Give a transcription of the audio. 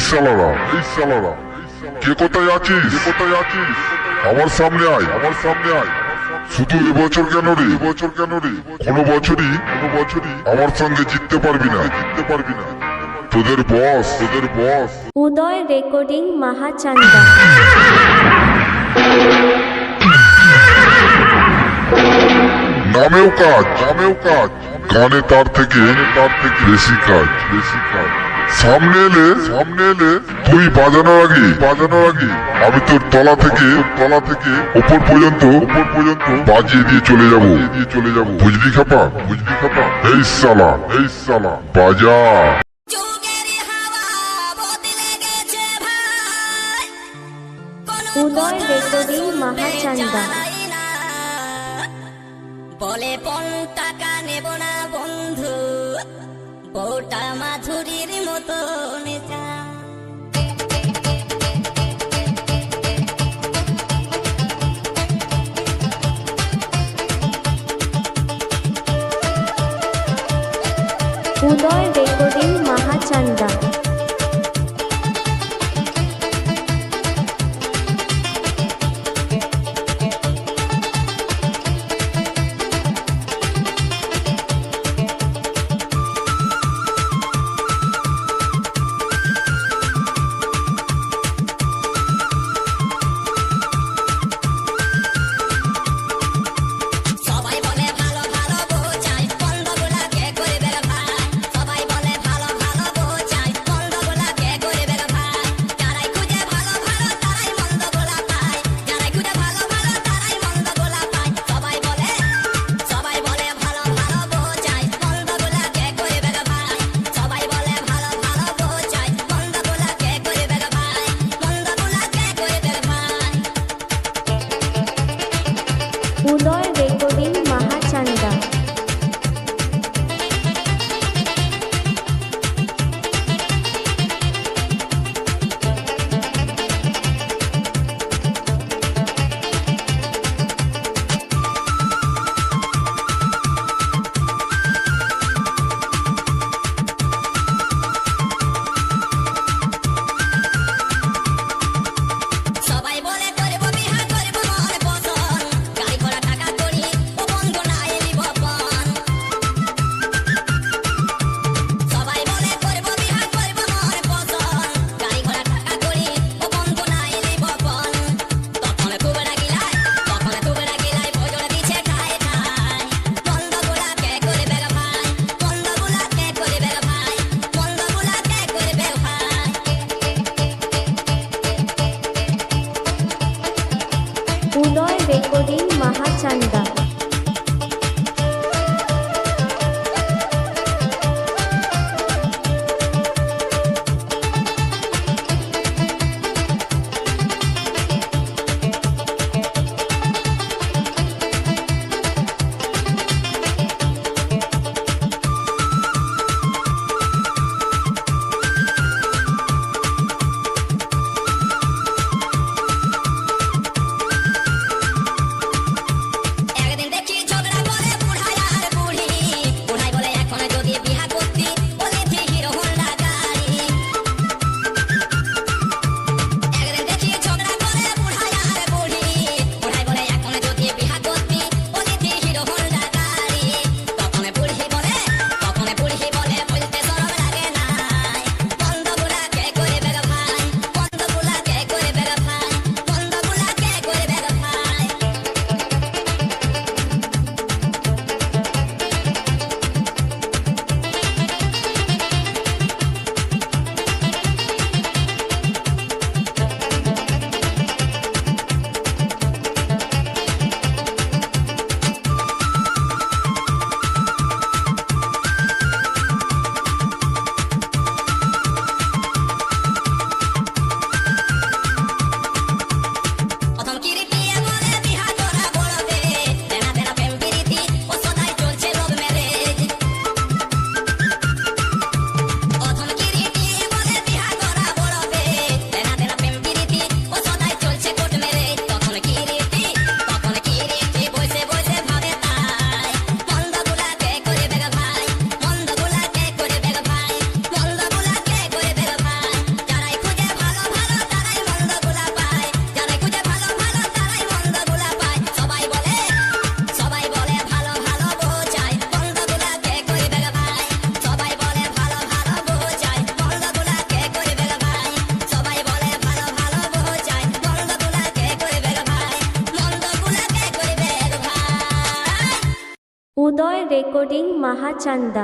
এই সালারা কে কোথায় আছিস? কে কোথায় আছিস? আমার সামনে আয়। আমার সামনে আয়। শুধু এবছর কেন রে? এবছর কেন রে? কোনো বছরই কোনো বছরই আমার সঙ্গে জিততে পারবি না। জিততে পারবি না। তোদের বস তোদের বস। উদয় রেকর্ডিং মাহাচান্দা। নামেও কাজ। নামেও কাজ। গানে তার থেকে তার থেকে বেশি কাজ। বেশি কাজ। সামনে এলে সামনে এলে তুই বাজানোর আগে বাজানোর আগে আমি তোর তলা থেকে তলা থেকে উপর পর্যন্ত উপর পর্যন্ত বাজিয়ে দিয়ে চলে যাব। দিয়ে চলে যাব বুঝলি খাপা? বুঝলি খাপা? এই সালা এই সালা বাজা। উদয় রেকর্ডিং মাহাচান্দা। বলে পন টাকা নেব না বন্ধু। বউটা মাধুরীর মতো নেচা উদয় রেকর্ডিং মাহাচান্দা। উদয় মাহাচান্দা রেকর্ডিং মাহাচান্দা